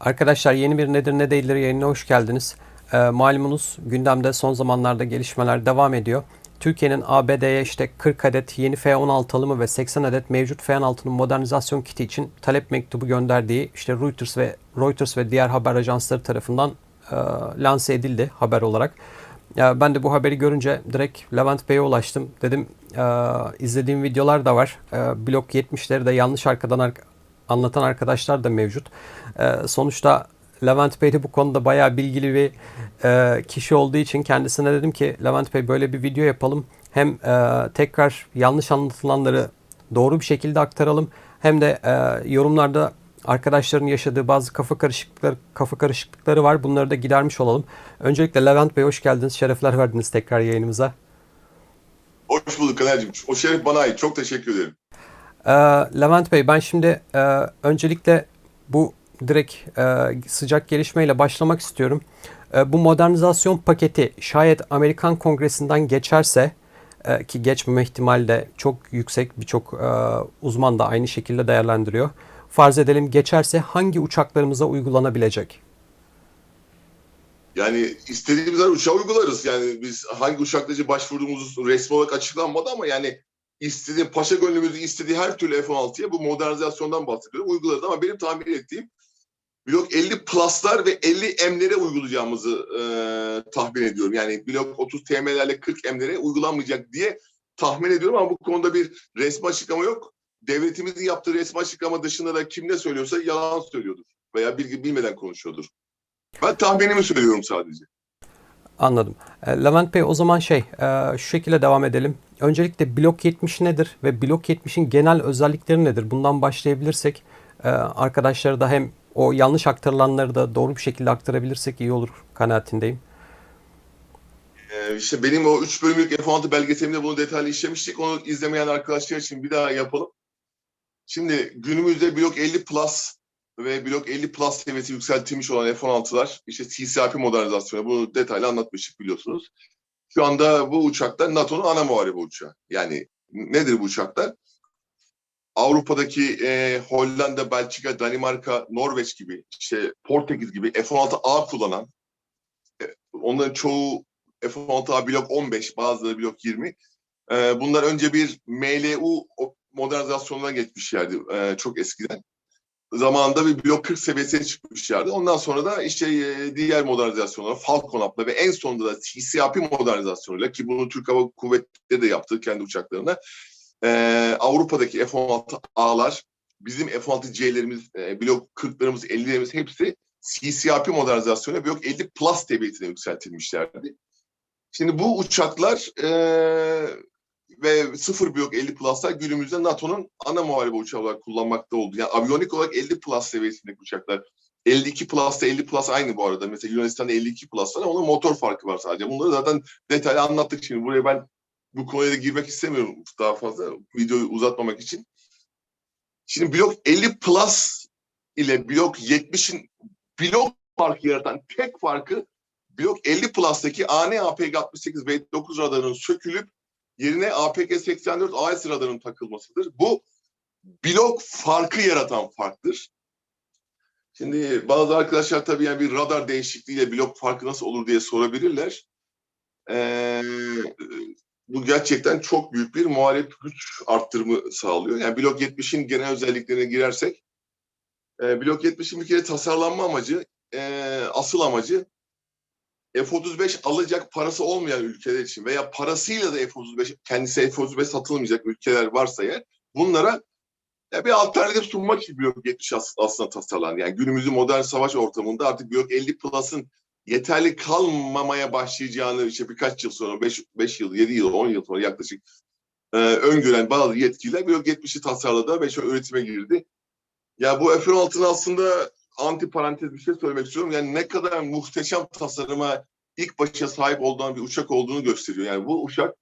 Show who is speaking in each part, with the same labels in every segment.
Speaker 1: Arkadaşlar yeni bir Nedir Ne Değildir yayınına hoş geldiniz. Ee, malumunuz gündemde son zamanlarda gelişmeler devam ediyor. Türkiye'nin ABD'ye işte 40 adet yeni F-16 alımı ve 80 adet mevcut F-16'nın modernizasyon kiti için talep mektubu gönderdiği işte Reuters ve Reuters ve diğer haber ajansları tarafından e, lanse edildi haber olarak. Ya ben de bu haberi görünce direkt Levent Bey'e ulaştım. Dedim e, izlediğim videolar da var. E, blok 70'leri de yanlış arkadan ar- anlatan arkadaşlar da mevcut. E, sonuçta Levent Bey de bu konuda bayağı bilgili bir e, kişi olduğu için kendisine dedim ki Levent Bey böyle bir video yapalım. Hem e, tekrar yanlış anlatılanları doğru bir şekilde aktaralım. Hem de e, yorumlarda arkadaşların yaşadığı bazı kafa karışıklıkları kafa karışıklıkları var. Bunları da gidermiş olalım. Öncelikle Levent Bey hoş geldiniz. Şerefler verdiniz tekrar yayınımıza.
Speaker 2: Hoş bulduk Kaner'cim. O şeref bana ait. Çok teşekkür ederim.
Speaker 1: Ee, Levent Bey ben şimdi e, öncelikle bu direkt e, sıcak gelişmeyle başlamak istiyorum. E, bu modernizasyon paketi şayet Amerikan Kongresi'nden geçerse e, ki geçmeme ihtimali de çok yüksek birçok e, uzman da aynı şekilde değerlendiriyor. Farz edelim geçerse hangi uçaklarımıza uygulanabilecek?
Speaker 2: Yani istediğimiz her uçağı uygularız. Yani biz hangi uçakla başvurduğumuz resmi olarak açıklanmadı ama yani istediğim paşa gönlümüzü istediği her türlü F-16'ya bu modernizasyondan bahsediyorum. Uygularız ama benim tahmin ettiğim blok 50 Plus'lar ve 50 M'lere uygulayacağımızı e, tahmin ediyorum. Yani blok 30 TM'lerle 40 M'lere uygulanmayacak diye tahmin ediyorum ama bu konuda bir resmi açıklama yok. Devletimizin yaptığı resmi açıklama dışında da kim ne söylüyorsa yalan söylüyordur veya bilgi bilmeden konuşuyordur. Ben tahminimi söylüyorum sadece.
Speaker 1: Anladım. E, Levent Bey o zaman şey e, şu şekilde devam edelim. Öncelikle blok 70 nedir ve blok 70'in genel özellikleri nedir? Bundan başlayabilirsek e, arkadaşlara da hem o yanlış aktarılanları da doğru bir şekilde aktarabilirsek iyi olur kanaatindeyim.
Speaker 2: Ee, işte benim o 3 bölümlük F16 belgeselimde bunu detaylı işlemiştik. Onu izlemeyen arkadaşlar için bir daha yapalım. Şimdi günümüzde blok 50 Plus ve blok 50 Plus seviyesi yükseltilmiş olan F-16'lar işte CCRP modernizasyonu bunu detaylı anlatmıştık biliyorsunuz. Şu anda bu uçaklar NATO'nun ana muharebe uçağı. Yani nedir bu uçaklar? Avrupa'daki e, Hollanda, Belçika, Danimarka, Norveç gibi, işte Portekiz gibi F-16A kullanan, e, onların çoğu F-16A blok 15, bazıları blok 20. E, bunlar önce bir MLU modernizasyonuna geçmişlerdi e, çok eskiden zamanında bir blok 40 seviyesine çıkmışlardı. Ondan sonra da işte e, diğer modernizasyonlar Falcon Up'la ve en sonunda da TCAP modernizasyonuyla ki bunu Türk Hava Kuvvetleri de yaptı kendi uçaklarına. E, Avrupa'daki F-16A'lar bizim F-16C'lerimiz, e, blok 40'larımız, 50'lerimiz hepsi CCAP modernizasyonu blok 50 Plus seviyesine yükseltilmişlerdi. Şimdi bu uçaklar e, ve sıfır blok 50 Plus'lar günümüzde NATO'nun ana muharebe uçağı olarak kullanmakta oldu. Yani aviyonik olarak 50 Plus seviyesindeki uçaklar. 52 Plus'ta 50 Plus aynı bu arada. Mesela Yunanistan'da 52 Plus var ama motor farkı var sadece. Bunları zaten detaylı anlattık şimdi. Buraya ben bu konuya da girmek istemiyorum daha fazla videoyu uzatmamak için. Şimdi blok 50 Plus ile blok 70'in blok farkı yaratan tek farkı blok 50 Plus'taki AN APG-68 V9 radarının sökülüp yerine APG-84 AES radarının takılmasıdır. Bu blok farkı yaratan farktır. Şimdi bazı arkadaşlar tabii yani bir radar değişikliğiyle blok farkı nasıl olur diye sorabilirler. Ee, bu gerçekten çok büyük bir muhalif güç arttırımı sağlıyor. Yani blok 70'in genel özelliklerine girersek, e, blok 70'in bir kere tasarlanma amacı, e, asıl amacı F-35 alacak parası olmayan ülkeler için veya parasıyla da F-35 kendisi F-35 satılmayacak ülkeler varsa eğer bunlara ya bir alternatif sunmak için Blok 70 aslında tasarlandı. Yani günümüzün modern savaş ortamında artık Blok 50 Plus'ın yeterli kalmamaya başlayacağını işte birkaç yıl sonra 5, 5 yıl, 7 yıl, 10 yıl sonra yaklaşık e, öngören bazı yetkililer Blok 70'i tasarladı ve şu üretime girdi. Ya bu F-16'nın aslında anti parantez bir şey söylemek istiyorum. Yani ne kadar muhteşem tasarıma ilk başa sahip olduğun bir uçak olduğunu gösteriyor. Yani bu uçak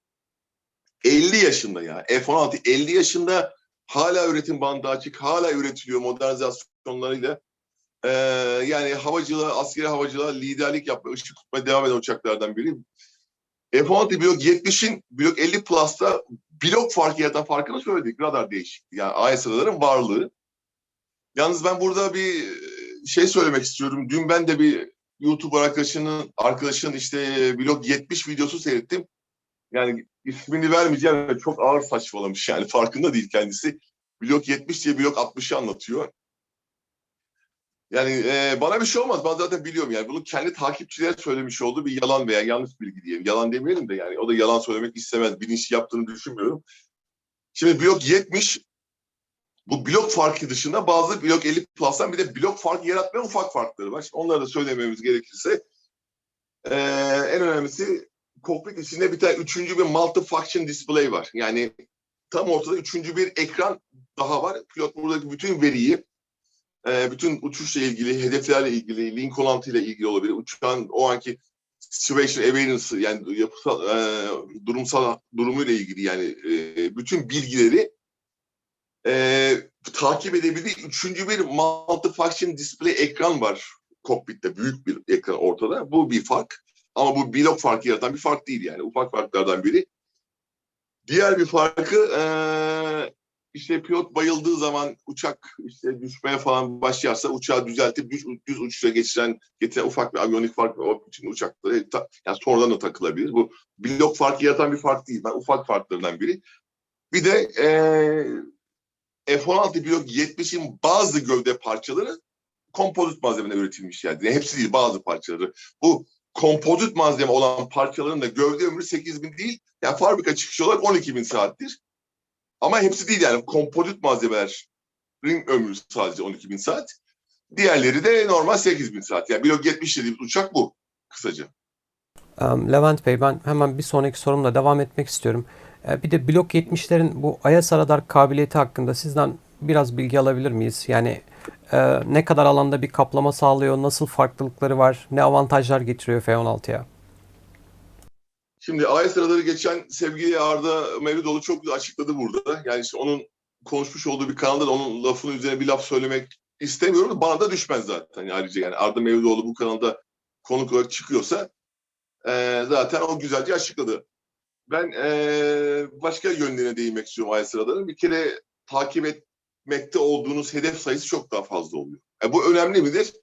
Speaker 2: 50 yaşında ya. F-16 50 yaşında hala üretim bandı açık, hala üretiliyor modernizasyonlarıyla. Ee, yani havacılığa, askeri havacılığa liderlik yapmaya, ışık tutmaya devam eden uçaklardan biri. F-16 blok 70'in blok 50 Plus'ta blok farkı yaratan farkını söyledik. Radar değişikliği. Yani AES radarın varlığı. Yalnız ben burada bir şey söylemek istiyorum. Dün ben de bir YouTube arkadaşının arkadaşının işte blog 70 videosu seyrettim. Yani ismini vermeyeceğim. Çok ağır saçmalamış yani farkında değil kendisi. Blok 70 diye blok 60'ı anlatıyor. Yani e, bana bir şey olmaz. Ben zaten biliyorum yani. Bunu kendi takipçilere söylemiş olduğu bir yalan veya yanlış bilgi diyelim. Yalan demeyelim de yani. O da yalan söylemek istemez. Bilinçli yaptığını düşünmüyorum. Şimdi blok 70 bu blok farkı dışında bazı blok 50 plus'tan bir de blok farkı yaratmayan ufak farkları var. Onları da söylememiz gerekirse e, en önemlisi kokpit içinde bir tane üçüncü bir multi-function display var. Yani tam ortada üçüncü bir ekran daha var. Pilot buradaki bütün veriyi, e, bütün uçuşla ilgili, hedeflerle ilgili, link ile ilgili olabilir. Uçağın o anki situation awareness'ı yani yapısal, e, durumsal durumuyla ilgili yani e, bütün bilgileri e, takip edebildiği üçüncü bir multi-function display ekran var kokpitte. Büyük bir ekran ortada. Bu bir fark. Ama bu blok farkı yaratan bir fark değil yani. Ufak farklardan biri. Diğer bir farkı eee, işte pilot bayıldığı zaman uçak işte düşmeye falan başlarsa uçağı düzeltip düz, düz uçuşa geçiren getiren ufak bir aviyonik fark var. O için uçakları ta- yani sonradan da takılabilir. Bu blok farkı yaratan bir fark değil. Ben ufak farklardan biri. Bir de eee F-16 blok 70'in bazı gövde parçaları kompozit malzemeden üretilmiş yani. Yani Hepsi değil bazı parçaları. Bu kompozit malzeme olan parçaların da gövde ömrü 8000 değil. Yani fabrika çıkışı olarak 12.000 saattir. Ama hepsi değil yani kompozit malzemelerin ömrü sadece 12.000 saat. Diğerleri de normal 8000 saat. Yani blok 70 dediğimiz uçak bu kısaca.
Speaker 1: Em, Levent Bey ben hemen bir sonraki sorumla devam etmek istiyorum. E, Bir de Blok 70'lerin bu IS radar kabiliyeti hakkında sizden biraz bilgi alabilir miyiz? Yani e, ne kadar alanda bir kaplama sağlıyor, nasıl farklılıkları var, ne avantajlar getiriyor F-16'ya?
Speaker 2: Şimdi AES radarı geçen sevgili Arda Mevlüdoğlu çok açıkladı burada. Yani işte onun konuşmuş olduğu bir kanalda da onun lafının üzerine bir laf söylemek istemiyorum. Bana da düşmez zaten ayrıca yani Arda Mevlüdoğlu bu kanalda konuk olarak çıkıyorsa eee, zaten o güzelce açıkladı. Ben eee, başka yönlerine değinmek istiyorum AES radarın. Bir kere takip etmekte olduğunuz hedef sayısı çok daha fazla oluyor. E, bu önemli midir?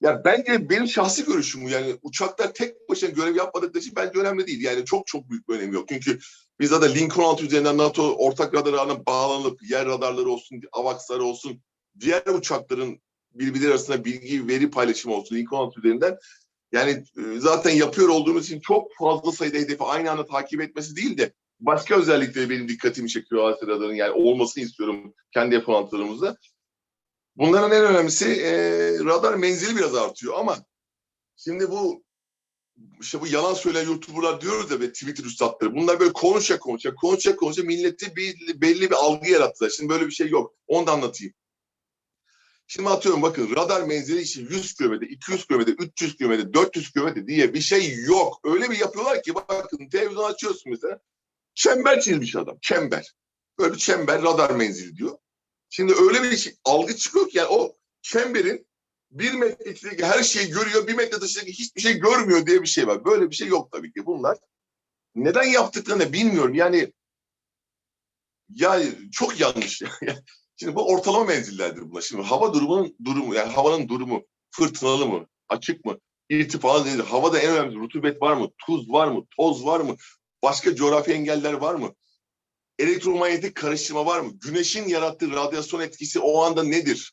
Speaker 2: Ya bence benim şahsi görüşüm. Yani uçaklar tek başına görev yapmadıkları için bence önemli değil. Yani çok çok büyük bir önemi yok. Çünkü biz zaten Lincoln 16 üzerinden NATO ortak radar ağına bağlanıp yer radarları olsun, AVAX'ları olsun, diğer uçakların birbirleri arasında bilgi, veri paylaşımı olsun Lincoln 16 üzerinden. Yani e, zaten yapıyor olduğumuz için çok fazla sayıda hedefi aynı anda takip etmesi değil de başka özellikleri benim dikkatimi çekiyor AS radarın. Yani olmasını istiyorum kendi F-16'larımızda. Bunların en önemlisi e, radar menzili biraz artıyor ama şimdi bu işte bu yalan söyleyen youtuberlar diyoruz ya ve Twitter üstadları. Bunlar böyle konuşa konuşa konuşa konuşa milleti bir, belli bir algı yarattılar. Şimdi böyle bir şey yok. Onu da anlatayım. Şimdi atıyorum bakın radar menzili için 100 kilometre, 200 kilometre, 300 kilometre, 400 kilometre diye bir şey yok. Öyle bir yapıyorlar ki bakın televizyon açıyorsun mesela. Çember çizmiş adam. Çember. Böyle bir çember radar menzili diyor. Şimdi öyle bir şey, algı çıkıyor ki yani o çemberin bir metre içindeki her şeyi görüyor, bir metre dışındaki hiçbir şey görmüyor diye bir şey var. Böyle bir şey yok tabii ki. Bunlar neden yaptıklarını bilmiyorum. Yani yani çok yanlış. Şimdi bu ortalama menzillerdir bunlar. Şimdi hava durumunun durumu, yani havanın durumu fırtınalı mı, açık mı, irtifalı nedir? Havada en önemli rutubet var mı, tuz var mı, toz var mı, başka coğrafi engeller var mı? elektromanyetik karıştırma var mı? Güneşin yarattığı radyasyon etkisi o anda nedir?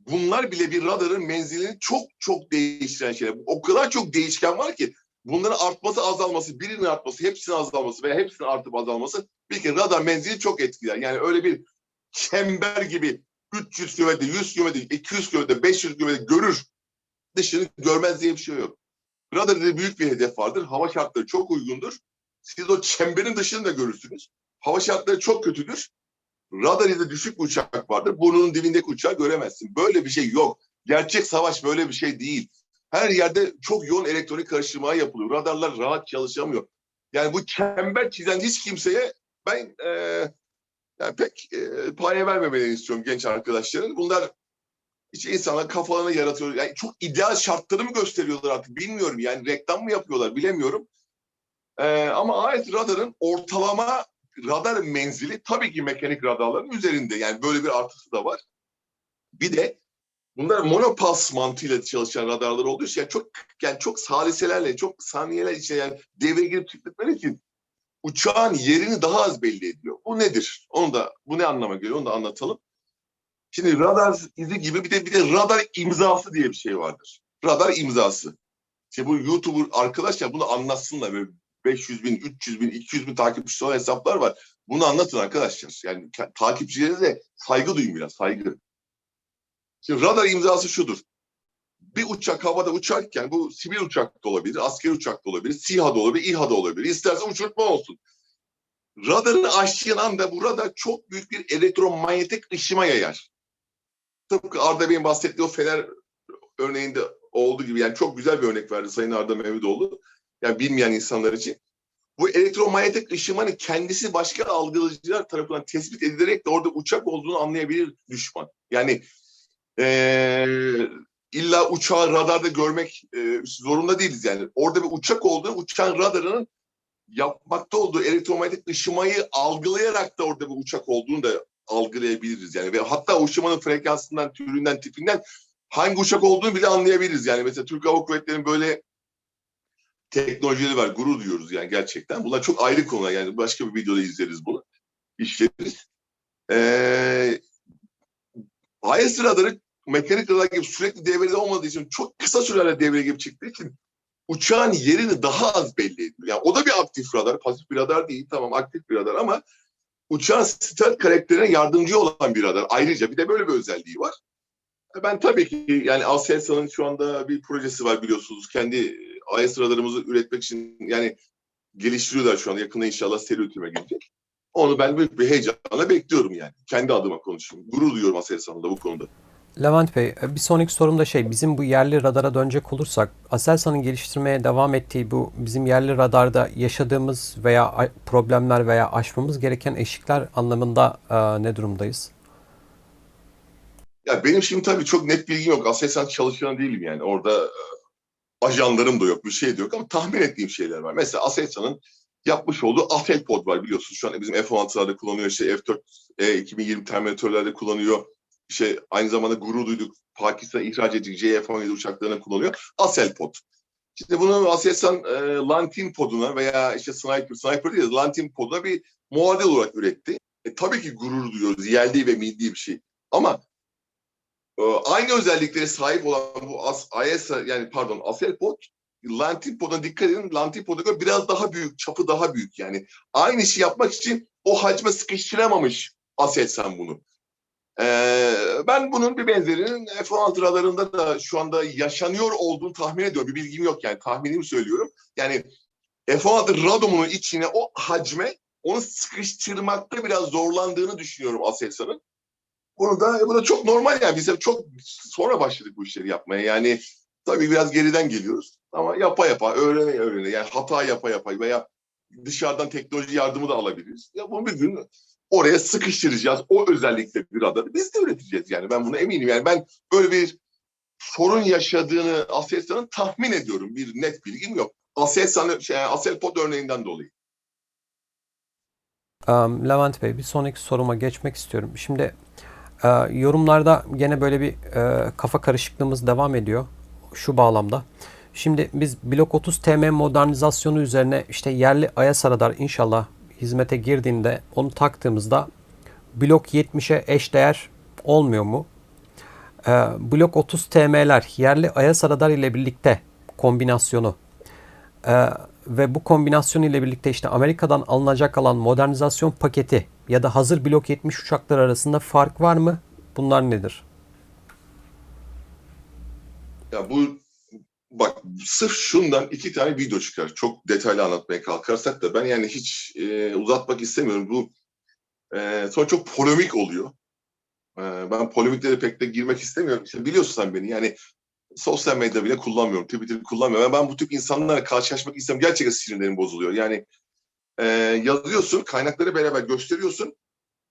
Speaker 2: Bunlar bile bir radarın menzilini çok çok değiştiren şeyler. O kadar çok değişken var ki bunların artması azalması, birinin artması, hepsinin azalması veya hepsinin artıp azalması bir kere radar menzili çok etkiler. Yani öyle bir çember gibi 300 kilometre, 100 kilometre, 200 kilometre, 500 kilometre görür. Dışını görmez diye bir şey yok. Radarda büyük bir hedef vardır. Hava şartları çok uygundur. Siz o çemberin dışını da görürsünüz. Hava şartları çok kötüdür. Radar izi düşük bir uçak vardır. Burnunun dibindeki uçağı göremezsin. Böyle bir şey yok. Gerçek savaş böyle bir şey değil. Her yerde çok yoğun elektronik karıştırma yapılıyor. Radarlar rahat çalışamıyor. Yani bu çember çizen hiç kimseye ben e, yani pek e, paya vermemelerini istiyorum genç arkadaşların. Bunlar hiç insanlar kafalarına yaratıyor. Yani çok ideal şartları mı gösteriyorlar artık bilmiyorum. Yani reklam mı yapıyorlar bilemiyorum. E, ama ayet radarın ortalama radar menzili tabii ki mekanik radarların üzerinde. Yani böyle bir artısı da var. Bir de bunlar monopas mantığıyla çalışan radarlar olduğu için yani çok yani çok saliselerle, çok saniyeler içinde yani devreye girip çıktıkları için uçağın yerini daha az belli ediyor. Bu nedir? Onu da bu ne anlama geliyor? Onu da anlatalım. Şimdi radar izi gibi bir de bir de radar imzası diye bir şey vardır. Radar imzası. İşte bu YouTuber arkadaşlar bunu anlatsınlar. Böyle 500 bin, 300 bin, 200 bin takipçisi olan hesaplar var. Bunu anlatın arkadaşlar. Yani takipçilere de saygı duyun biraz, saygı. Şimdi radar imzası şudur. Bir uçak havada uçarken bu sivil uçak da olabilir, askeri uçak da olabilir, SİHA da olabilir, İHA da olabilir. İsterse uçurtma olsun. Radarını aştığın anda bu radar çok büyük bir elektromanyetik ışıma yayar. Tıpkı Arda Bey'in bahsettiği o fener örneğinde olduğu gibi yani çok güzel bir örnek verdi Sayın Arda Mevduoğlu. Yani bilmeyen insanlar için. Bu elektromanyetik ışımanın kendisi başka algılayıcılar tarafından tespit edilerek de orada uçak olduğunu anlayabilir düşman. Yani eee illa uçağı radarda görmek eee, zorunda değiliz yani. Orada bir uçak olduğunu, uçağın radarının yapmakta olduğu elektromanyetik ışımayı algılayarak da orada bir uçak olduğunu da algılayabiliriz yani. Ve hatta o ışımanın frekansından, türünden, tipinden hangi uçak olduğunu bile anlayabiliriz. Yani mesela Türk Hava Kuvvetleri'nin böyle teknolojileri var. Gurur duyuyoruz yani gerçekten. Bunlar çok ayrı konular. Yani başka bir videoda izleriz bunu. İşleriz. Ee, AES radarı mekanik radar gibi sürekli devrede olmadığı için çok kısa sürelerde devreye girip çıktığı için uçağın yerini daha az belli ediyor. Yani o da bir aktif radar. Pasif bir radar değil. Tamam aktif bir radar ama uçağın stealth karakterine yardımcı olan bir radar. Ayrıca bir de böyle bir özelliği var. Ben tabii ki yani Aselsan'ın şu anda bir projesi var biliyorsunuz. Kendi AES radarımızı üretmek için yani geliştiriyorlar şu anda. Yakında inşallah seri üretime girecek. Onu ben büyük bir heyecanla bekliyorum yani. Kendi adıma konuşuyorum. Gurur duyuyorum Aselsan'la bu konuda.
Speaker 1: Levent Bey, bir sonraki sorum da şey, bizim bu yerli radara dönecek olursak, Aselsan'ın geliştirmeye devam ettiği bu bizim yerli radarda yaşadığımız veya problemler veya aşmamız gereken eşikler anlamında e, ne durumdayız?
Speaker 2: Ya benim şimdi tabii çok net bilgim yok. Aselsan çalışanı değilim yani. Orada e, ajanlarım da yok, bir şey de yok ama tahmin ettiğim şeyler var. Mesela Aselsan'ın yapmış olduğu Afelpod var biliyorsunuz. Şu an bizim F-16'larda kullanıyor, işte F-4, E-2020 Terminator'larda kullanıyor. İşte aynı zamanda gurur duyduk. Pakistan ihraç edici J-F-17 uçaklarına kullanıyor. Aselpod. Şimdi bunu Aselsan e, Lantin poduna veya işte Sniper, Sniper değil de Lantin poduna bir muadil olarak üretti. E, tabii ki gurur duyuyoruz. Yerli ve milli bir şey. Ama e, aynı özelliklere sahip olan bu As, AES yani pardon Aselpod Lantipod'a dikkat edin. Lantipod'a göre biraz daha büyük, çapı daha büyük yani. Aynı işi yapmak için o hacme sıkıştıramamış Aselsan bunu. Ee, ben bunun bir benzerinin F-16 radarında da şu anda yaşanıyor olduğunu tahmin ediyorum. Bir bilgim yok yani tahminimi söylüyorum. Yani F-16 radomunun içine o hacme onu sıkıştırmakta biraz zorlandığını düşünüyorum Aselsan'ın. Bunu da, bu da çok normal yani. Biz çok sonra başladık bu işleri yapmaya. Yani tabii biraz geriden geliyoruz. Ama yapa yapa, öğrene öğrene. Yani hata yapa yapa veya dışarıdan teknoloji yardımı da alabiliriz. Ya bunu bir gün oraya sıkıştıracağız. O özellikle bir radarı biz de üreteceğiz yani. Ben buna eminim. Yani ben böyle bir sorun yaşadığını Aselsan'ın tahmin ediyorum. Bir net bilgim yok. Aselsan, şey, Aselpod örneğinden dolayı.
Speaker 1: Um, Levent Bey, bir sonraki soruma geçmek istiyorum. Şimdi e, yorumlarda gene böyle bir e, kafa karışıklığımız devam ediyor şu bağlamda. Şimdi biz Blok 30 TM modernizasyonu üzerine işte yerli AESA radar inşallah hizmete girdiğinde onu taktığımızda Blok 70'e eşdeğer olmuyor mu? Ee, Blok 30 TM'ler yerli AESA radar ile birlikte kombinasyonu ee, ve bu kombinasyon ile birlikte işte Amerika'dan alınacak olan modernizasyon paketi ya da hazır Blok 70 uçaklar arasında fark var mı? Bunlar nedir?
Speaker 2: Ya bu bak sırf şundan iki tane video çıkar. Çok detaylı anlatmaya kalkarsak da ben yani hiç e, uzatmak istemiyorum. Bu e, sonra çok polemik oluyor. E, ben polemiklere pek de girmek istemiyorum. İşte biliyorsun sen beni yani sosyal medya bile kullanmıyorum. Twitter kullanmıyorum. Ben bu tip insanlarla karşılaşmak istemiyorum. Gerçekten sinirlerim bozuluyor. Yani e, yazıyorsun, kaynakları beraber gösteriyorsun.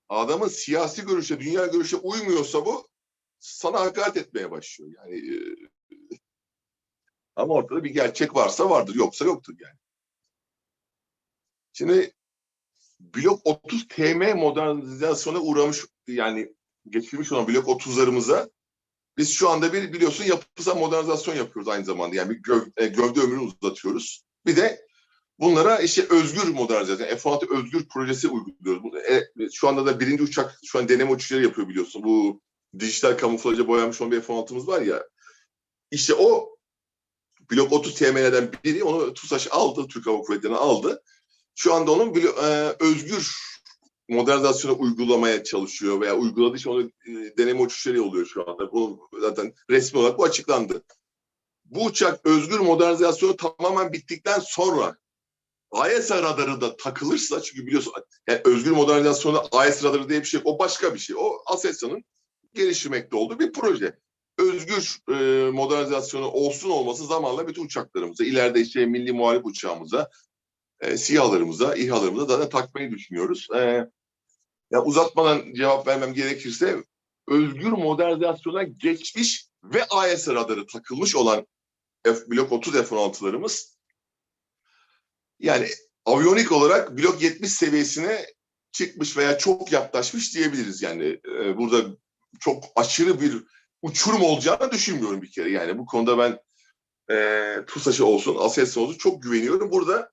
Speaker 2: Adamın siyasi görüşe, dünya görüşe uymuyorsa bu sana hakaret etmeye başlıyor. Yani e, ama ortada bir gerçek varsa vardır, yoksa yoktur yani. Şimdi blok 30 TM modernizasyona uğramış yani geçirmiş olan blok 30'larımıza Biz şu anda bir biliyorsun yapısal modernizasyon yapıyoruz aynı zamanda. Yani bir göv- e, gövde ömrünü uzatıyoruz. Bir de bunlara işte özgür modernizasyon, F-16 özgür projesi uyguluyoruz. E, şu anda da birinci uçak, şu an deneme uçuşları yapıyor biliyorsun. Bu dijital kamuflaja boyanmış olan bir F-16'mız var ya. İşte o blok 30 TM'lerden biri onu TUSAŞ aldı, Türk Hava Kuvvetleri'ne aldı. Şu anda onun e, özgür modernizasyonu uygulamaya çalışıyor veya uyguladığı için onu e, deneme uçuşları oluyor şu anda. Bu zaten resmi olarak bu açıklandı. Bu uçak özgür modernizasyonu tamamen bittikten sonra AESA radarı da takılırsa çünkü biliyorsun yani özgür modernizasyonda AES radarı diye bir şey yok. O başka bir şey. O ASESA'nın geliştirmekte olduğu bir proje. Özgür e, modernizasyonu olsun olması zamanla bütün uçaklarımıza, ileride işte milli muharip uçağımıza, e, SİHA'larımıza, İHA'larımıza zaten takmayı düşünüyoruz. E, ya uzatmadan cevap vermem gerekirse özgür modernizasyona geçmiş ve AES radarı takılmış olan F, blok 30 F-16'larımız yani aviyonik olarak blok 70 seviyesine çıkmış veya çok yaklaşmış diyebiliriz yani. E, burada çok aşırı bir uçurum olacağını düşünmüyorum bir kere. Yani bu konuda ben e, TUSAŞ'a olsun, ASES'e olsun çok güveniyorum. Burada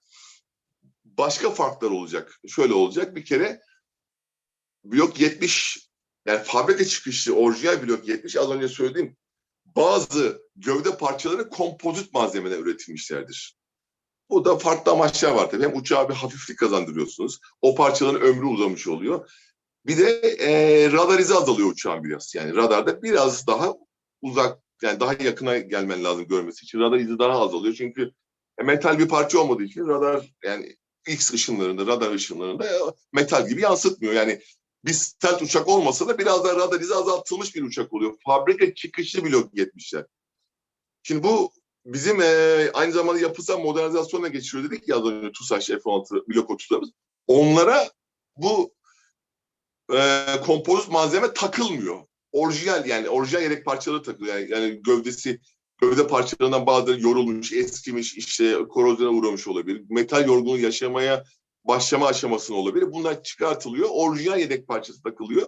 Speaker 2: başka farklar olacak. Şöyle olacak bir kere blok 70 yani fabrika çıkışlı orijinal blok 70 az önce söylediğim bazı gövde parçaları kompozit malzemeden üretilmişlerdir. Bu da farklı amaçlar var tabii. Hem uçağa bir hafiflik kazandırıyorsunuz. O parçaların ömrü uzamış oluyor. Bir de e, radar izi azalıyor uçağın biraz. Yani radarda biraz daha uzak yani daha yakına gelmen lazım görmesi için. Radar izi daha azalıyor. Çünkü e, metal bir parça olmadığı için radar yani X ışınlarında, radar ışınlarında e, metal gibi yansıtmıyor. Yani bir stealth uçak olmasa da biraz daha radar izi azaltılmış bir uçak oluyor. Fabrika çıkışlı blok 70'ler. Şimdi bu bizim e, aynı zamanda yapısal modernizasyona geçiriyor dedik ya az önce TUSAŞ F-16 blok 30'larımız. Onlara bu e, kompozit malzeme takılmıyor. Orijinal yani orijinal yedek parçaları takılıyor. Yani, yani gövdesi gövde parçalarından bazıları yorulmuş, eskimiş, işte korozyona uğramış olabilir. Metal yorgunluğu yaşamaya başlama aşamasında olabilir. Bunlar çıkartılıyor. Orijinal yedek parçası takılıyor.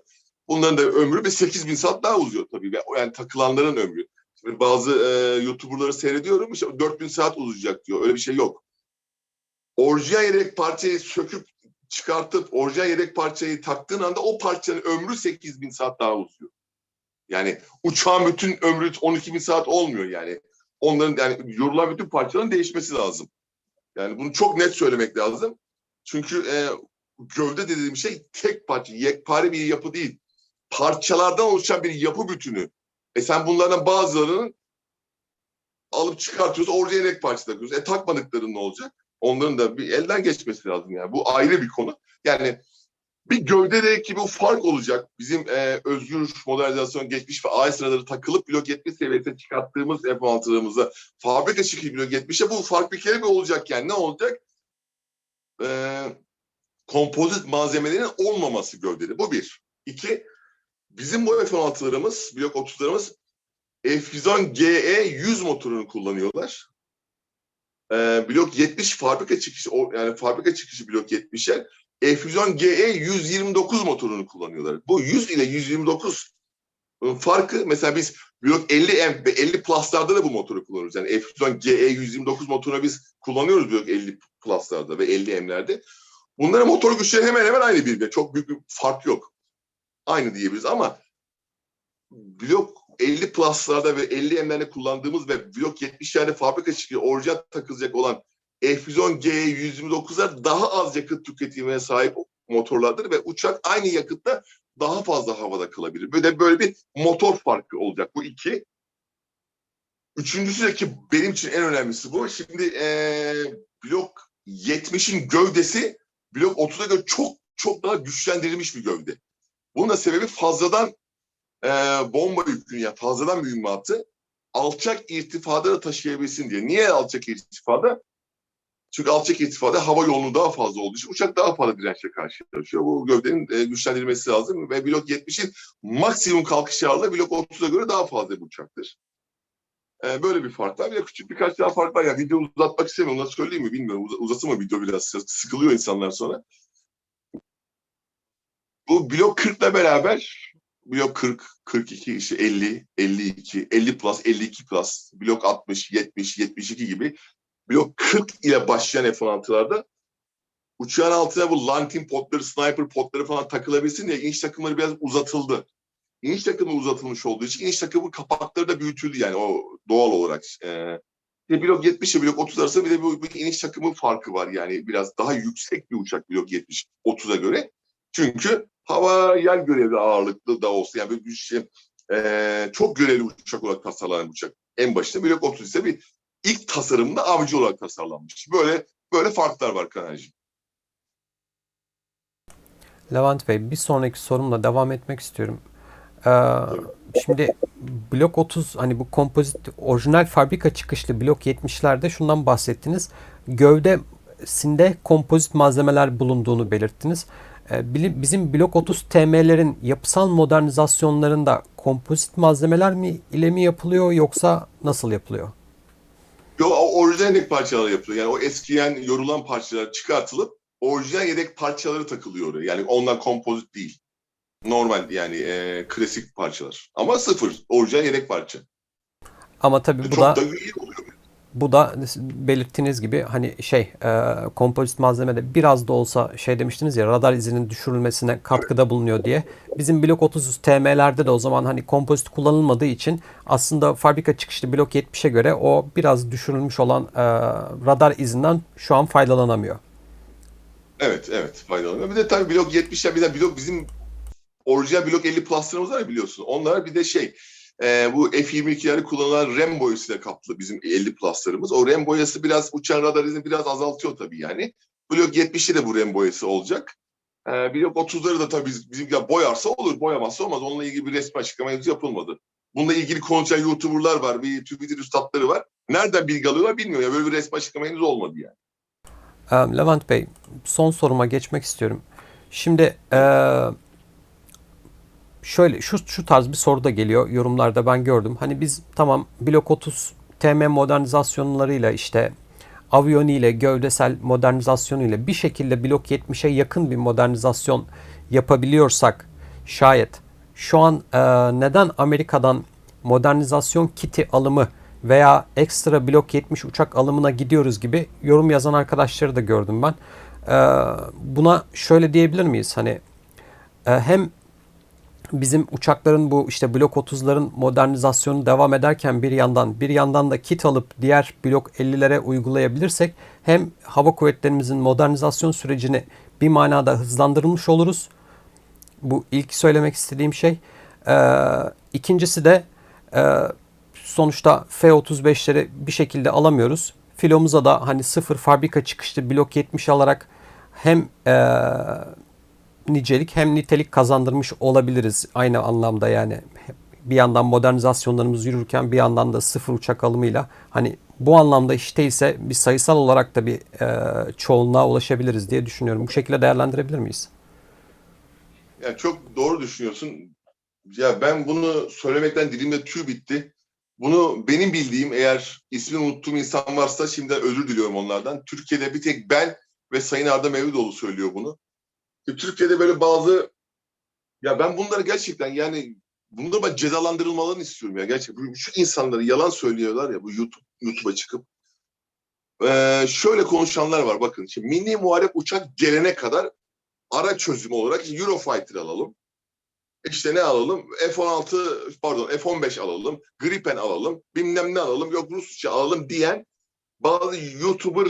Speaker 2: Bunların da ömrü bir 8000 saat daha uzuyor tabii. Yani takılanların ömrü. Şimdi bazı e, YouTuber'ları seyrediyorum. işte 4000 saat uzayacak diyor. Öyle bir şey yok. Orijinal yedek parçayı söküp çıkartıp orijinal yedek parçayı taktığın anda o parçanın ömrü 8000 saat daha uzuyor. Yani uçağın bütün ömrü 12 bin saat olmuyor yani. Onların yani yorulan bütün parçaların değişmesi lazım. Yani bunu çok net söylemek lazım. Çünkü e, gövde dediğim şey tek parça, yekpare bir yapı değil. Parçalardan oluşan bir yapı bütünü. E sen bunlardan bazılarının alıp çıkartıyorsun, orijinal yedek parça takıyorsun. E takmadıkların ne olacak? Onların da bir elden geçmesi lazım yani. Bu ayrı bir konu. Yani bir gövdedeki bu fark olacak. Bizim e, özgür modernizasyon geçmiş ve AES radarı takılıp blok 70 seviyesine çıkarttığımız F-16'larımızda fabrika çıkışı blok 70'e bu fark bir kere bir olacak yani. Ne olacak? E, kompozit malzemelerin olmaması gövdede. Bu bir. İki, bizim bu F-16'larımız, blok 30'larımız F-110GE 100 motorunu kullanıyorlar. E, blok 70 fabrika çıkışı, o- yani fabrika çıkışı blok 70'e F-110GE 129 motorunu kullanıyorlar. Bu 100 ile 129 farkı mesela biz blok 50M ve 50 Plus'larda da bu motoru kullanıyoruz. Yani F-110GE 129 motorunu biz kullanıyoruz blok 50 Plus'larda ve 50M'lerde. Bunların motor güçleri hemen hemen aynı birbirine. Çok büyük bir fark yok. Aynı diyebiliriz ama blok 50 Plus'larda ve 50M'lerde kullandığımız ve blok 70'lerde fabrika çıkıyor orijinal takılacak olan F-110G 129'lar daha az yakıt tüketimine sahip motorlardır ve uçak aynı yakıtta daha fazla havada kalabilir. Böyle böyle bir motor farkı olacak. Bu iki. Üçüncüsü de ki benim için en önemlisi bu. Şimdi eee blok 70'in gövdesi blok 30'a göre çok çok daha güçlendirilmiş bir gövde. Bunun da sebebi fazladan eee bomba yükünü yani fazladan mühimmatı alçak irtifada da taşıyabilsin diye. Niye alçak irtifada? Çünkü alçak irtifada hava yoğunluğu daha fazla olduğu için uçak daha fazla dirençle karşılaşıyor. Bu gövdenin e, güçlendirilmesi lazım ve blok 70'in maksimum kalkış ağırlığı blok 30'a göre daha fazla bir uçaktır. E, böyle bir fark var. De küçük birkaç daha fark var. Yani video uzatmak istemiyorum. Onları söyleyeyim mi bilmiyorum. Uz- uzasın mı video biraz? Sıkılıyor insanlar sonra. Bu blok 40'la beraber blok 40, 42, işte 50, 52, 50 plus, 52 plus, blok 60, 70, 72 gibi blok 40 ile başlayan F-16'larda uçağın altına bu lantin potları, sniper potları falan takılabilsin diye iniş takımları biraz uzatıldı. İniş takımı uzatılmış olduğu için iniş takımı kapakları da büyütüldü yani o doğal olarak. Ee, bir blok 70 ile blok 30 arasında bir de bu, bu iniş takımı farkı var yani biraz daha yüksek bir uçak blok 70 30'a göre. Çünkü hava yer görevli ağırlıklı da olsa yani böyle bir şey ee, çok görevli uçak olarak tasarlanan uçak. En başında blok 30 ise bir ilk tasarımda avcı olarak tasarlanmış. Böyle böyle farklar var Kanarcığım.
Speaker 1: Levent Bey bir sonraki sorumla devam etmek istiyorum. Ee, şimdi blok 30 hani bu kompozit orijinal fabrika çıkışlı blok 70'lerde şundan bahsettiniz. Gövdesinde kompozit malzemeler bulunduğunu belirttiniz. Bili- bizim blok 30 TM'lerin yapısal modernizasyonlarında kompozit malzemeler mi ile mi yapılıyor yoksa nasıl yapılıyor?
Speaker 2: Yo, orijinal yedek parçalar yapılıyor. Yani o eskiyen, yorulan parçalar çıkartılıp orijinal yedek parçaları takılıyor oraya. Yani onlar kompozit değil. Normal yani e, klasik parçalar. Ama sıfır. Orijinal yedek parça.
Speaker 1: Ama tabii bu
Speaker 2: Çok
Speaker 1: da
Speaker 2: da iyi.
Speaker 1: Bu da belirttiğiniz gibi hani şey e, kompozit malzemede biraz da olsa şey demiştiniz ya radar izinin düşürülmesine katkıda bulunuyor diye. Bizim blok 30 TM'lerde de o zaman hani kompozit kullanılmadığı için aslında fabrika çıkışlı blok 70'e göre o biraz düşürülmüş olan e, radar izinden şu an faydalanamıyor.
Speaker 2: Evet, evet faydalanıyor. Bir de tabii blok 70'ler bir de blok bizim orijinal blok 50 pluslarımız var ya biliyorsun. Onlar bir de şey e, bu F-22'lerde kullanılan RAM boyasıyla kaplı bizim 50 pluslarımız. O RAM boyası biraz uçan radar izini biraz azaltıyor tabii yani. Blok 70'te de bu RAM boyası olacak. E, blok 30'ları da tabii biz- bizimkiler boyarsa olur, boyamazsa olmaz. Onunla ilgili bir resmi açıklama henüz yapılmadı. Bununla ilgili konuşan YouTuber'lar var, bir Twitter üstadları var. Nereden bilgi alıyorlar bilmiyorum. Ya böyle bir resmi açıklama henüz olmadı yani.
Speaker 1: Levent Bey son soruma geçmek istiyorum. Şimdi e, şöyle şu şu tarz bir soru da geliyor yorumlarda ben gördüm. Hani biz tamam blok 30 TM modernizasyonlarıyla işte aviyoniyle gövdesel modernizasyonuyla bir şekilde blok 70'e yakın bir modernizasyon yapabiliyorsak şayet şu an e, neden Amerika'dan modernizasyon kiti alımı veya ekstra blok 70 uçak alımına gidiyoruz gibi yorum yazan arkadaşları da gördüm ben. E, buna şöyle diyebilir miyiz? Hani e, hem bizim uçakların bu işte blok 30'ların modernizasyonu devam ederken bir yandan bir yandan da kit alıp diğer blok 50'lere uygulayabilirsek hem hava kuvvetlerimizin modernizasyon sürecini bir manada hızlandırılmış oluruz. Bu ilk söylemek istediğim şey. Ee, ikincisi de e, sonuçta F-35'leri bir şekilde alamıyoruz. Filomuza da hani sıfır fabrika çıkışlı blok 70 alarak hem e, nicelik hem nitelik kazandırmış olabiliriz aynı anlamda yani bir yandan modernizasyonlarımız yürürken bir yandan da sıfır uçak alımıyla hani bu anlamda işte ise bir sayısal olarak da bir e, çoğunluğa ulaşabiliriz diye düşünüyorum. Bu şekilde değerlendirebilir miyiz?
Speaker 2: Yani çok doğru düşünüyorsun. Ya ben bunu söylemekten dilimde tüy bitti. Bunu benim bildiğim eğer ismini unuttuğum insan varsa şimdiden özür diliyorum onlardan. Türkiye'de bir tek ben ve Sayın Arda Mevludoğlu söylüyor bunu. E, Türkiye'de böyle bazı ya ben bunları gerçekten yani bunları ben cezalandırılmalarını istiyorum ya gerçekten. Şu insanları yalan söylüyorlar ya bu YouTube YouTube'a çıkıp Ee, şöyle konuşanlar var bakın. Şimdi milli muharep uçak gelene kadar ara çözüm olarak Eurofighter alalım. İşte ne alalım? F-16 pardon F-15 alalım. Gripen alalım. Bilmem ne alalım. Yok Rusça alalım diyen bazı YouTuber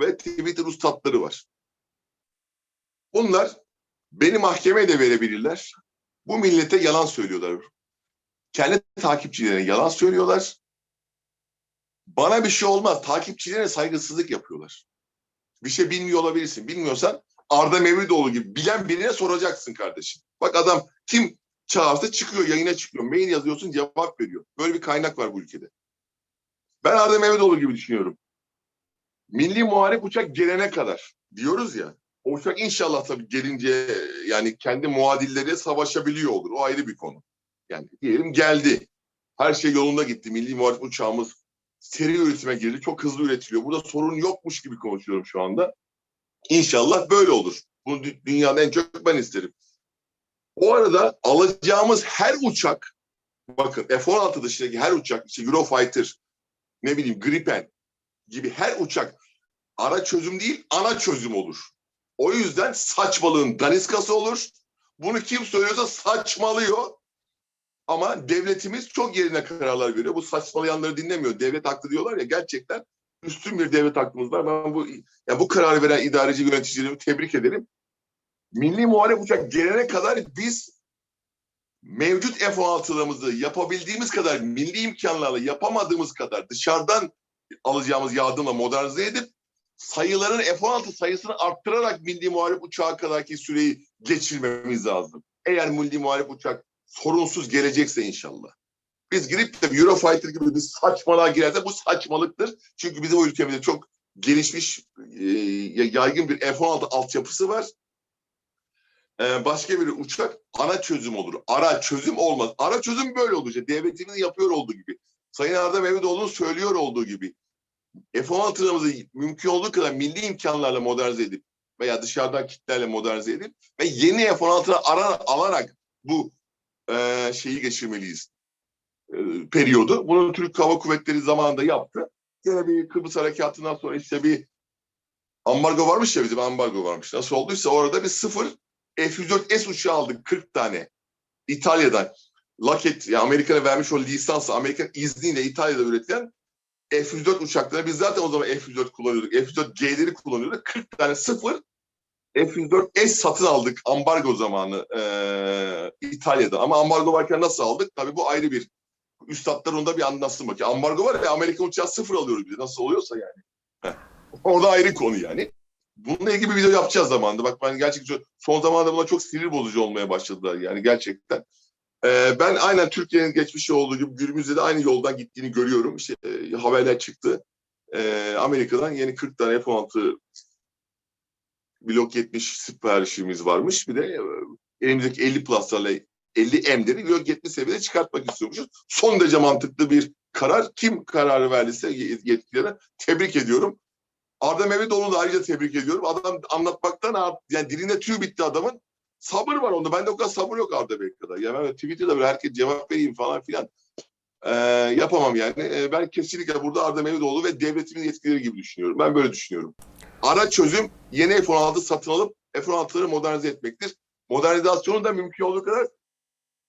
Speaker 2: ve Twitter ustadları var. Bunlar beni mahkemeye de verebilirler. Bu millete yalan söylüyorlar. Kendi takipçilerine yalan söylüyorlar. Bana bir şey olmaz. Takipçilerine saygısızlık yapıyorlar. Bir şey bilmiyor olabilirsin. Bilmiyorsan Arda Mevlidoğlu gibi bilen birine soracaksın kardeşim. Bak adam kim çağırsa çıkıyor, yayına çıkıyor. Mail yazıyorsun cevap veriyor. Böyle bir kaynak var bu ülkede. Ben Arda Mevlidoğlu gibi düşünüyorum. Milli muharip uçak gelene kadar diyoruz ya. O uçak inşallah tabii gelince yani kendi muadilleri savaşabiliyor olur. O ayrı bir konu. Yani diyelim geldi. Her şey yolunda gitti. Milli muharip uçağımız seri üretime girdi. Çok hızlı üretiliyor. Burada sorun yokmuş gibi konuşuyorum şu anda. İnşallah böyle olur. Bunu dü- dünyanın en çok ben isterim. O arada alacağımız her uçak, bakın F-16 dışındaki her uçak, işte Eurofighter, ne bileyim Gripen gibi her uçak ara çözüm değil, ana çözüm olur. O yüzden saçmalığın daniskası olur. Bunu kim söylüyorsa saçmalıyor. Ama devletimiz çok yerine kararlar veriyor. Bu saçmalayanları dinlemiyor. Devlet haklı diyorlar ya gerçekten üstün bir devlet hakkımız var. Ben bu ya bu kararı veren idareci yöneticilerimi tebrik ederim. Milli muharip uçak gelene kadar biz mevcut F-16'larımızı yapabildiğimiz kadar milli imkanlarla yapamadığımız kadar dışarıdan alacağımız yardımla modernize edip sayıların F-16 sayısını arttırarak milli muharip uçağa kadarki süreyi geçirmemiz lazım. Eğer milli muharip uçak sorunsuz gelecekse inşallah. Biz girip de Eurofighter gibi bir saçmalığa girerse bu saçmalıktır. Çünkü bizim o ülkemizde çok gelişmiş, e, yaygın bir F-16 altyapısı var. E, başka bir uçak ana çözüm olur. Ara çözüm olmaz. Ara çözüm böyle. İşte devletimizin yapıyor olduğu gibi. Sayın Arda Mehmetoğlu'nun söylüyor olduğu gibi. F-16'larımızı mümkün olduğu kadar milli imkanlarla modernize edip veya dışarıdan kitlerle modernize edip ve yeni F-16'ları ara, alarak bu e, şeyi geçirmeliyiz. E, periyodu. Bunu Türk Hava Kuvvetleri zamanında yaptı. Yine bir Kıbrıs Harekatı'ndan sonra işte bir ambargo varmış ya bizim ambargo varmış. Nasıl olduysa orada bir sıfır F-104S uçağı aldık 40 tane. İtalya'dan. Lockheed, yani Amerika'na vermiş o lisansı, Amerikan izniyle İtalya'da üretilen F-104 uçakları. Biz zaten o zaman F-104 kullanıyorduk. F-104G'leri kullanıyorduk. 40 tane sıfır F-104S satın aldık ambargo zamanı eee İtalya'da. Ama ambargo varken nasıl aldık? Tabii bu ayrı bir üstadlar onda bir anlatsın bakayım. Ambargo var ya Amerikan uçağı sıfır alıyoruz biz. Nasıl oluyorsa yani. Heh. Orada ayrı konu yani. Bununla ilgili bir video yapacağız zamanında. Bak ben gerçekten son zamanlarda buna çok sinir bozucu olmaya başladılar yani gerçekten. Ee, ben aynen Türkiye'nin geçmişi olduğu gibi günümüzde de aynı yoldan gittiğini görüyorum. İşte e, haberler çıktı. Ee, Amerika'dan yeni 40 tane F-16 Blok 70 siparişimiz varmış. Bir de e, elimizdeki 50 pluslarla 50 M'leri Blok 70 seviyede çıkartmak istiyormuşuz. Son derece mantıklı bir karar. Kim kararı verdiyse yetkililere tebrik ediyorum. Arda Mehmetoğlu'nu da ayrıca tebrik ediyorum. Adam anlatmaktan yani dilinde tüy bitti adamın. Sabır var onda. Bende o kadar sabır yok Arda Bey kadar. Yani ben Twitter'da böyle herkes cevap vereyim falan filan. Ee, yapamam yani. Ee, ben kesinlikle burada Arda Mehmetoğlu ve devletimin yetkileri gibi düşünüyorum. Ben böyle düşünüyorum. Ara çözüm yeni F-16 satın alıp F-16'ları modernize etmektir. Modernizasyonu da mümkün olduğu kadar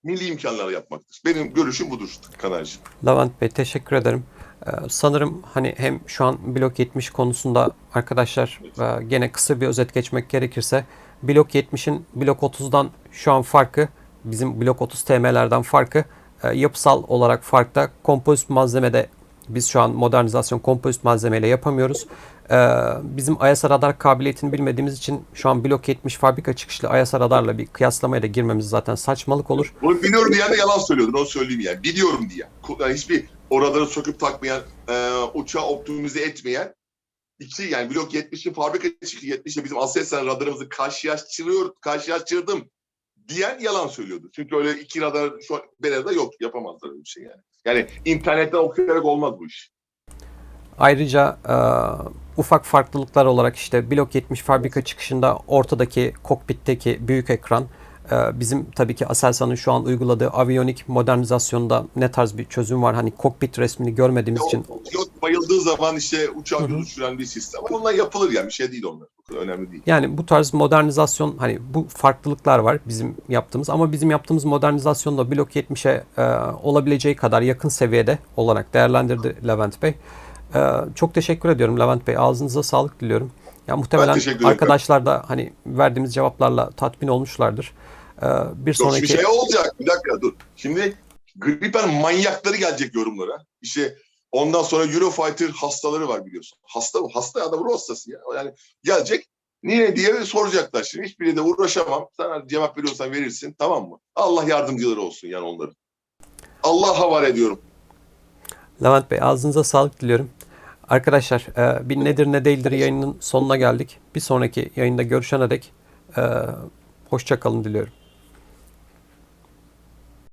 Speaker 2: milli imkanlarla yapmaktır. Benim görüşüm budur Kanarcığım.
Speaker 1: Levent Bey teşekkür ederim. Ee, sanırım hani hem şu an blok 70 konusunda arkadaşlar e, gene kısa bir özet geçmek gerekirse blok 70'in blok 30'dan şu an farkı bizim blok 30 TM'lerden farkı e, yapısal olarak farkta kompozit malzemede biz şu an modernizasyon kompozit malzemeyle yapamıyoruz. Ee, bizim ISR radar kabiliyetini bilmediğimiz için şu an blok 70 fabrika çıkışlı ISR radarla bir kıyaslamaya da girmemiz zaten saçmalık olur.
Speaker 2: Bunu biliyorum diyen de yalan söylüyordun onu söyleyeyim yani. Biliyorum diye. Yani hiçbir o radarı söküp takmayan, e, uçağı optimize etmeyen iki yani blok 70'in fabrika çıkışı 70'le bizim Aselsan radarımızı karşılaştırıyor, karşılaştırdım diyen yalan söylüyordu. Çünkü öyle iki radar şu an Beler'de yok. Yapamazlar öyle bir şey yani. Yani internetten okuyarak olmaz bu iş.
Speaker 1: Ayrıca e, ufak farklılıklar olarak işte blok 70 fabrika çıkışında ortadaki kokpitteki büyük ekran bizim tabii ki Aselsan'ın şu an uyguladığı aviyonik modernizasyonda ne tarz bir çözüm var? Hani kokpit resmini görmediğimiz için
Speaker 2: O pilot bayıldığı zaman işte uçağı düşüren bir sistem. Onlar yapılır yani bir şey değil onlar. Önemli değil.
Speaker 1: Yani bu tarz modernizasyon hani bu farklılıklar var bizim yaptığımız ama bizim yaptığımız modernizasyonda blok 70'e e, olabileceği kadar yakın seviyede olarak değerlendirdi Levent Bey. E, çok teşekkür ediyorum Levent Bey. Ağzınıza sağlık diliyorum. Ya muhtemelen arkadaşlar da hani verdiğimiz cevaplarla tatmin olmuşlardır. E, bir
Speaker 2: Yok
Speaker 1: sonraki
Speaker 2: bir şey olacak. Bir dakika dur. Şimdi Gripen manyakları gelecek yorumlara. İşte ondan sonra Eurofighter hastaları var biliyorsun. Hasta bu. Hasta adam ruh hastası ya. Yani gelecek. Niye diye soracaklar şimdi. Hiçbiriyle de uğraşamam. Sen cevap veriyorsan verirsin. Tamam mı? Allah yardımcıları olsun yani onların. Allah'a havale ediyorum.
Speaker 1: Levent Bey ağzınıza sağlık diliyorum. Arkadaşlar e, bir nedir ne değildir yayının sonuna geldik. Bir sonraki yayında görüşene dek e, hoşça kalın diliyorum.